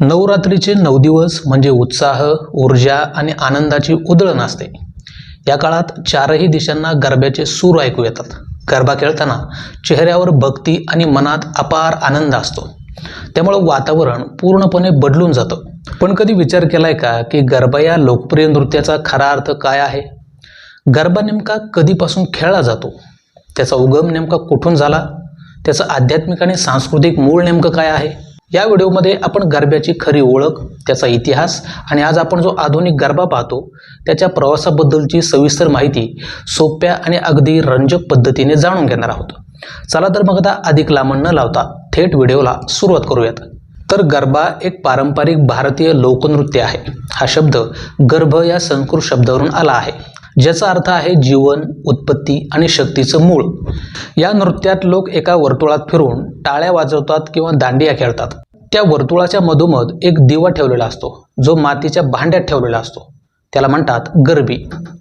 नवरात्रीचे नऊ दिवस म्हणजे उत्साह ऊर्जा आणि आनंदाची उधळण असते. या काळात चारही दिशांना गरब्याचे सूर ऐकू येतात. गरबा खेळताना चेहऱ्यावर भक्ती आणि मनात अपार आनंद असतो. त्यामुळं वातावरण पूर्णपणे बदलून जातं. पण कधी विचार केलाय का की गरबा या लोकप्रिय नृत्याचा खरा अर्थ काय आहे? गरबा नेमका कधीपासून खेळला जातो? त्याचा उगम नेमका कुठून झाला? त्याचं आध्यात्मिक आणि सांस्कृतिक मूळ नेमकं काय आहे? या व्हिडिओमध्ये आपण गरब्याची खरी ओळख त्याचा इतिहास आणि आज आपण जो आधुनिक गरबा पाहतो त्याच्या प्रवासाबद्दलची सविस्तर माहिती सोप्या आणि अगदी रंजक पद्धतीने जाणून घेणार आहोत. चला तर मग आता अधिक लांबण न लावता थेट व्हिडिओला सुरुवात करूयात. तर गरबा एक पारंपरिक भारतीय लोकनृत्य आहे. हा शब्द गर्भ या संस्कृत शब्दावरून आला आहे. ज्याचा अर्थ आहे जीवन उत्पत्ती आणि शक्तीचं मूळ. या नृत्यात लोक एका वर्तुळात फिरून टाळ्या वाजवतात किंवा दांडिया खेळतात. त्या वर्तुळाच्या मधोमध एक दिवा ठेवलेला असतो जो मातीच्या भांड्यात ठेवलेला असतो. त्याला म्हणतात गरबी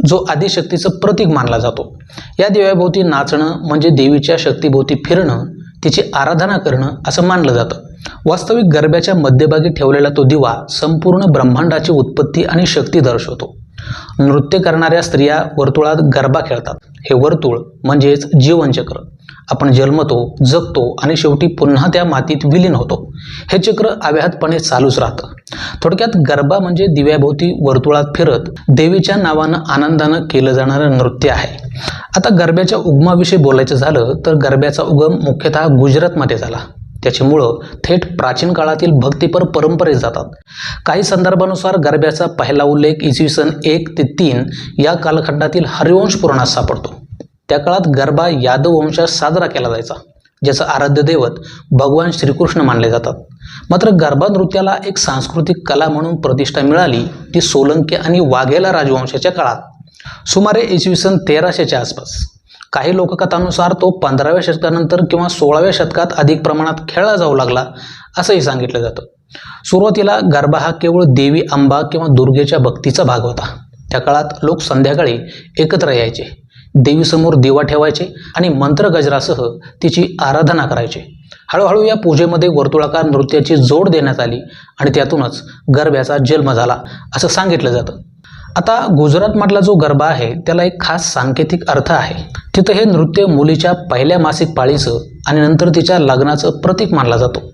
जो आदिशक्तीचं प्रतीक मानला जातो. या दिव्याभोवती नाचणं म्हणजे देवीच्या शक्तीभोवती फिरणं तिची आराधना करणं असं मानलं जातं. वास्तविक गरब्याच्या मध्यभागी ठेवलेला तो दिवा संपूर्ण ब्रह्मांडाची उत्पत्ती आणि शक्ती दर्शवतो. नृत्य करणाऱ्या स्त्रिया वर्तुळात गरबा खेळतात. हे वर्तुळ म्हणजेच जीवनचक्र. आपण जन्मतो जगतो आणि शेवटी पुन्हा त्या मातीत विलीन होतो. हे चक्र अव्याहतपणे चालूच राहतं. थोडक्यात गरबा म्हणजे दिव्याभोवती वर्तुळात फिरत देवीच्या नावानं आनंदानं केलं जाणारं नृत्य आहे. आता गरब्याच्या उगमाविषयी बोलायचं झालं तर गरब्याचा उगम मुख्यतः गुजरातमध्ये झाला. त्याची मुळं थेट प्राचीन काळातील भक्तिपर परंपरेत जातात. काही संदर्भानुसार गरब्याचा पहिला उल्लेख इसवी सन एक ते तीन या कालखंडातील हरिवंश पुराणात सापडतो. त्या काळात गरबा यादव वंशात साजरा केला जायचा ज्याचं आराध्य दैवत भगवान श्रीकृष्ण मानले जातात. मात्र गरबा नृत्याला एक सांस्कृतिक कला म्हणून प्रतिष्ठा मिळाली ती सोलंकी आणि वाघेला राजवंशाच्या काळात. सुमारे इसवी सन तेराशेच्या आसपास. काही लोककथानुसार तो पंधराव्या शतकानंतर किंवा सोळाव्या शतकात अधिक प्रमाणात खेळला जाऊ लागला असंही सांगितलं जातं. सुरुवातीला गरबा हा केवळ देवी अंबा किंवा दुर्गेच्या भक्तीचा भाग होता. त्या काळात लोक संध्याकाळी एकत्र यायचे. देवीसमोर दिवा ठेवायचे आणि मंत्र गजरासह तिची आराधना करायचे. हळूहळू या पूजेमध्ये वर्तुळाकार नृत्याची जोड देण्यात आली आणि त्यातूनच गरब्याचा जन्म झाला असं सांगितलं जातं. आता गुजरातमधला जो गरबा आहे त्याला एक खास सांकेतिक अर्थ आहे. तिथं हे नृत्य मुलीच्या पहिल्या मासिक पाळीचं आणि नंतर तिच्या लग्नाचं प्रतीक मानला जातो.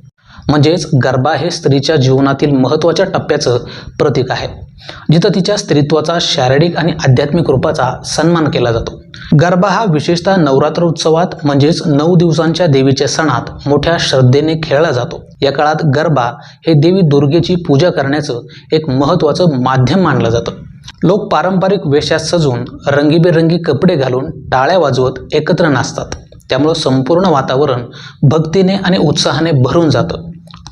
म्हणजेच गरबा हे स्त्रीच्या जीवनातील महत्त्वाच्या टप्प्याचं प्रतीक आहे. जिथं तिच्या स्त्रीत्वाचा शारीरिक आणि आध्यात्मिक रूपाचा सन्मान केला जातो. गरबा हा विशेषतः नवरात्र उत्सवात म्हणजेच नऊ दिवसांच्या देवीच्या सणात मोठ्या श्रद्धेने खेळला जातो. या काळात गरबा हे देवी दुर्गेची पूजा करण्याचं एक महत्त्वाचं माध्यम मानलं जातं. लोक पारंपरिक वेशात सजून रंगीबेरंगी कपडे घालून टाळ्या वाजवत एकत्र नाचतात. त्यामुळं संपूर्ण वातावरण भक्तीने आणि उत्साहाने भरून जातं.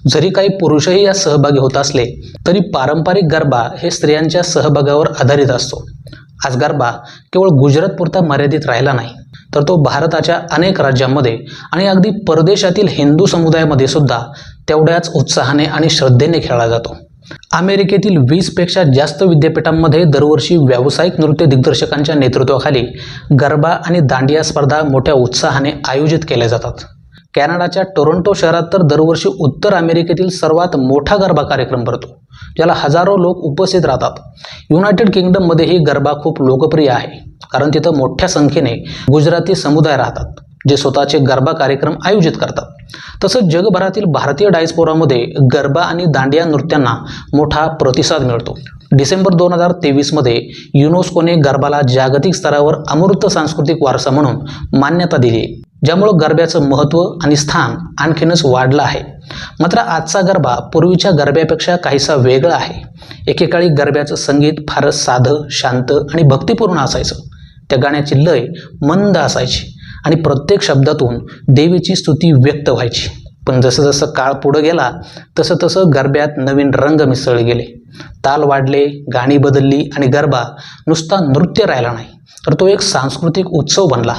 जरी काही पुरुषही यात सहभागी होत असले तरी पारंपरिक गरबा हे स्त्रियांच्या सहभागावर आधारित असतो. आज गरबा केवळ गुजरातपुरता मर्यादित राहिला नाही तर तो भारताच्या अनेक राज्यांमध्ये आणि अगदी परदेशातील हिंदू समुदायामध्ये सुद्धा तेवढ्याच उत्साहाने आणि श्रद्धेने खेळला जातो. अमेरिकेतील वीसपेक्षा जास्त विद्यापीठांमध्ये दरवर्षी व्यावसायिक नृत्य दिग्दर्शकांच्या नेतृत्वाखाली गरबा आणि दांडिया स्पर्धा मोठ्या उत्साहाने आयोजित केल्या जातात. कॅनडाच्या टोरंटो शहरात तर दरवर्षी उत्तर अमेरिकेतील सर्वात मोठा गरबा कार्यक्रम भरतो ज्याला हजारो लोक उपस्थित राहतात. युनायटेड किंगडममध्येही गरबा खूप लोकप्रिय आहे कारण तिथं मोठ्या संख्येने गुजराती समुदाय राहतात जे स्वतःचे गरबा कार्यक्रम आयोजित करतात. तसंच जगभरातील भारतीय डायस्पोरामध्ये गरबा आणि दांडिया नृत्यांना मोठा प्रतिसाद मिळतो. डिसेंबर दोन हजार तेवीसमध्ये युनेस्कोने गरबाला जागतिक स्तरावर अमूर्त सांस्कृतिक वारसा म्हणून मान्यता दिली. ज्यामुळं गरब्याचं महत्त्व आणि स्थान आणखीनच वाढलं आहे. मात्र आजचा गरबा पूर्वीच्या गरब्यापेक्षा काहीसा वेगळा आहे. एकेकाळी गरब्याचं संगीत फारच साधं शांत आणि भक्तिपूर्ण असायचं. त्या गाण्याची लय मंद असायची आणि प्रत्येक शब्दातून देवीची स्तुती व्यक्त व्हायची. पण जसं जसं काळ पुढं गेला तसं तसं गरब्यात नवीन रंग मिसळले गेले. ताल वाढले गाणी बदलली आणि गरबा नुसता नृत्य राहिला नाही तर तो एक सांस्कृतिक उत्सव बनला.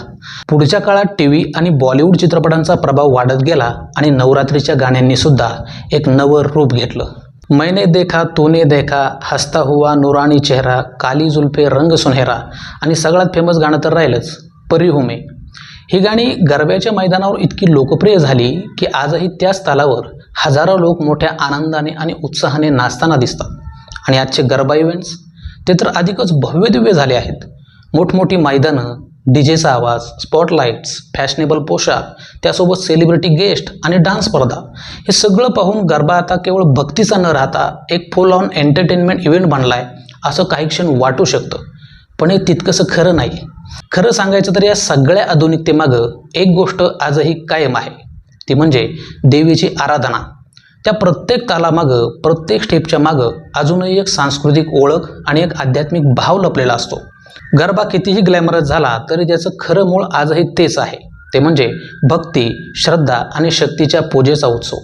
पुढच्या काळात टी व्ही आणि बॉलिवूड चित्रपटांचा प्रभाव वाढत गेला आणि नवरात्रीच्या गाण्यांनी सुद्धा एक नवं रूप घेतलं. मैने देखा तूने देखा हसता हुआ नुराणी चेहरा काली जुल्फे रंग सुनेरा आणि सगळ्यात फेमस गाणं तर राहिलंच परी हुमे. ही गाणी गरब्याच्या मैदानावर इतकी लोकप्रिय झाली की आजही त्याच तालावर हजारो लोक मोठ्या आनंदाने आणि उत्साहाने नाचताना दिसतात. आणि आजचे गरबा इव्हेंट्स ते तर अधिकच भव्यदिव्य झाले आहेत. मोठमोठी मैदानं डीजेचा आवाज स्पॉटलाईट्स फॅशनेबल पोशाख त्यासोबत सेलिब्रिटी गेस्ट आणि डान्स स्पर्धा हे सगळं पाहून गरबा आता केवळ भक्तीचा न राहता एक फुल ऑन एंटरटेनमेंट इव्हेंट आहे असं काही क्षण वाटू शकतं. पण हे तितकंसं खरं नाही. खरं सांगायचं तर या सगळ्या आधुनिकतेमागं एक गोष्ट आजही कायम आहे. ती म्हणजे देवीची आराधना. त्या प्रत्येक तालामागं प्रत्येक स्टेपच्या मागं अजूनही एक सांस्कृतिक ओळख आणि एक आध्यात्मिक भाव लपलेला असतो. गरबा कितीही ग्लॅमरस झाला तरी त्याचं खरं मूळ आजही तेच आहे. ते म्हणजे भक्ती श्रद्धा आणि शक्तीच्या पूजेचा उत्सव.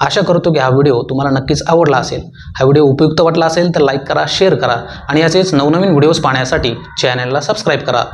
आशा करतो की हा व्हिडिओ तुम्हाला नक्कीच आवडला असेल. हा व्हिडिओ उपयुक्त वाटला असेल तर लाईक करा शेअर करा आणि याचेच नवनवीन व्हिडिओज पाहण्यासाठी चॅनलला सबस्क्राईब करा.